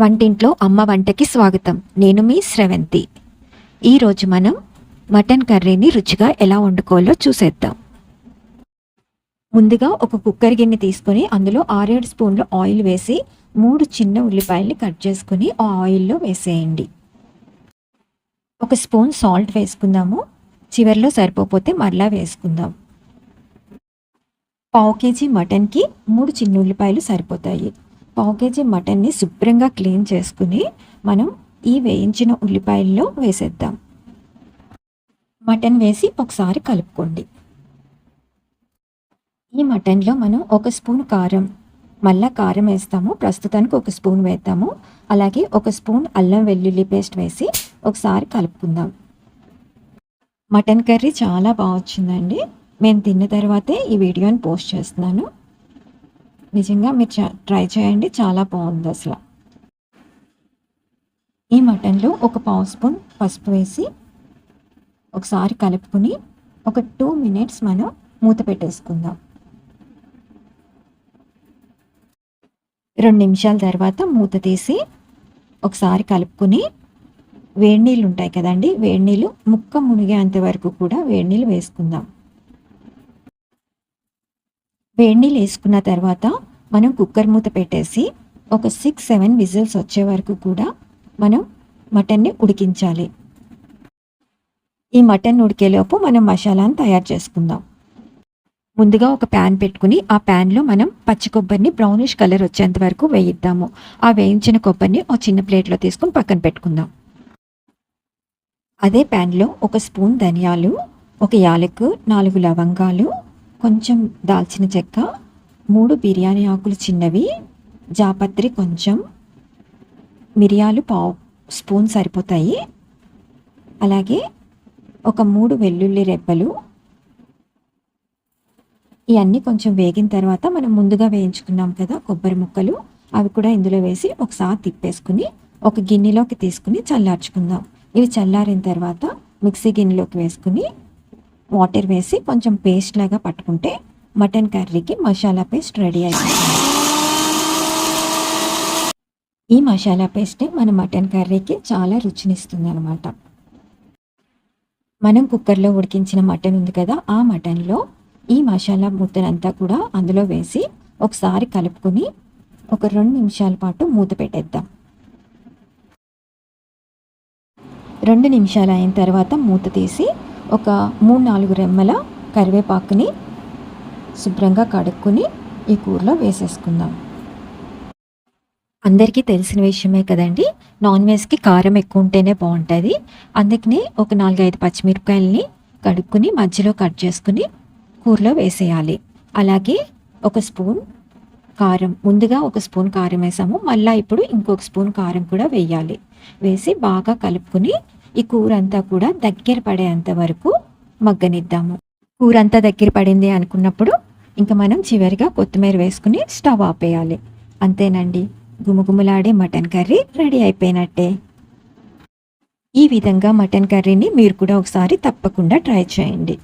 వంటింట్లో అమ్మ వంటకి స్వాగతం. నేను మీ స్రవంతి ఈరోజు మనం మటన్ కర్రీని రుచిగా ఎలా వండుకోవాలో చూసేద్దాం. ముందుగా ఒక కుక్కర్ గిన్నె తీసుకొని అందులో ఆరేడు స్పూన్లు ఆయిల్ వేసి మూడు చిన్న ఉల్లిపాయల్ని కట్ చేసుకుని ఆ ఆయిల్లో వేసేయండి. ఒక స్పూన్ సాల్ట్ వేసుకుందాము. చివరిలో సరిపోతే మరలా వేసుకుందాం. పావు కేజీ మటన్కి మూడు చిన్న ఉల్లిపాయలు సరిపోతాయి. పావు కేజీ మటన్ని శుభ్రంగా క్లీన్ చేసుకుని మనం ఈ వేయించిన ఉల్లిపాయల్లో వేసేద్దాం. మటన్ వేసి ఒకసారి కలుపుకోండి. ఈ మటన్లో మనం ఒక స్పూన్ కారం మళ్ళా కారం వేస్తాము ప్రస్తుతానికి ఒక స్పూన్ వేద్దాము. అలాగే ఒక స్పూన్ అల్లం వెల్లుల్లి పేస్ట్ వేసి ఒకసారి కలుపుకుందాం. మటన్ కర్రీ చాలా బాగా వచ్చిందండి. మేము తిన్న తర్వాతే ఈ వీడియోని పోస్ట్ చేస్తున్నాను. నిజంగా మీరు ట్రై చేయండి. చాలా బాగుంది అసలు. ఈ మటన్లో ఒక పావు స్పూన్ పసుపు వేసి ఒకసారి కలుపుకుని ఒక టూ మినిట్స్ మనం మూత పెట్టేసుకుందాం. రెండు నిమిషాల తర్వాత మూత తీసి ఒకసారి కలుపుకుని వేడి నీళ్ళు ఉంటాయి కదండి వేడి నీళ్ళు ముక్క మునిగేంత వరకు కూడా వేడి నీళ్ళు వేసుకుందాం. వేడి నీళ్ళు వేసుకున్న తర్వాత మనం కుక్కర్ మూత పెట్టేసి ఒక సిక్స్ సెవెన్ విజిల్స్ వచ్చే వరకు కూడా మనం మటన్ని ఉడికించాలి. ఈ మటన్ ఉడికేలోపు మనం మసాలాను తయారు చేసుకుందాం. ముందుగా ఒక ప్యాన్ పెట్టుకుని ఆ ప్యాన్లో మనం పచ్చి కొబ్బరిని బ్రౌనిష్ కలర్ వచ్చేంత వరకు వేయిద్దాము. ఆ వేయించిన కొబ్బరిని ఒక చిన్న ప్లేట్లో తీసుకుని పక్కన పెట్టుకుందాం. అదే ప్యాన్లో ఒక స్పూన్ ధనియాలు ఒక యాలకు నాలుగు లవంగాలు కొంచెం దాల్చిన చెక్క మూడు బిర్యానీ ఆకులు చిన్నవి జాపత్రి కొంచెం మిరియాలు పావు స్పూన్ సరిపోతాయి. అలాగే ఒక మూడు వెల్లుల్లి రెబ్బలు. ఇవన్నీ కొంచెం వేగిన తర్వాత మనం ముందుగా వేయించుకున్నాం కదా కొబ్బరి ముక్కలు అవి కూడా ఇందులో వేసి ఒకసారి తిప్పేసుకుని ఒక గిన్నెలోకి తీసుకుని చల్లార్చుకుందాం. ఇవి చల్లారిన తర్వాత మిక్సీ గిన్నెలోకి వేసుకుని వాటర్ వేసి కొంచెం పేస్ట్ లాగా పట్టుకుంటే మటన్ కర్రీకి మసాలా పేస్ట్ రెడీ అయిపోతుంది. ఈ మసాలా పేస్టే మన మటన్ కర్రీకి చాలా రుచినిస్తుంది అనమాట మనం కుక్కర్లో ఉడికించిన మటన్ ఉంది కదా ఆ మటన్లో ఈ మసాలా ముద్దనంతా కూడా అందులో వేసి ఒకసారి కలుపుకొని ఒక రెండు నిమిషాల పాటు మూత పెట్టేద్దాం. రెండు నిమిషాలు అయిన తర్వాత మూత తీసి ఒక మూడు నాలుగు రెమ్మల కరివేపాకుని శుభ్రంగా కడుక్కొని ఈ కూరలో వేసేసుకుందాం. అందరికీ తెలిసిన విషయమే కదండి నాన్ వెజ్కి కారం ఎక్కువ ఉంటేనే బాగుంటుంది. అందుకనే ఒక నాలుగైదు పచ్చిమిరపకాయలని కడుక్కుని మధ్యలో కట్ చేసుకుని కూరలో వేసేయాలి. అలాగే ఒక స్పూన్ కారం ముందుగా ఒక స్పూన్ కారం వేసాము. మళ్ళీ ఇప్పుడు ఇంకొక స్పూన్ కారం కూడా వేయాలి. వేసి బాగా కలుపుకుని ఈ కూర అంతా కూడా దగ్గర పడేంత వరకు మగ్గనిద్దాము. కూర అంతా దగ్గర పడింది అనుకున్నప్పుడు ఇంకా మనం చివరిగా కొత్తిమీర వేసుకుని స్టవ్ ఆపేయాలి. అంతేనండి. గుమగుమలాడే మటన్ కర్రీ రెడీ అయిపోయినట్టే. ఈ విధంగా మటన్ కర్రీని మీరు కూడా ఒకసారి తప్పకుండా ట్రై చేయండి.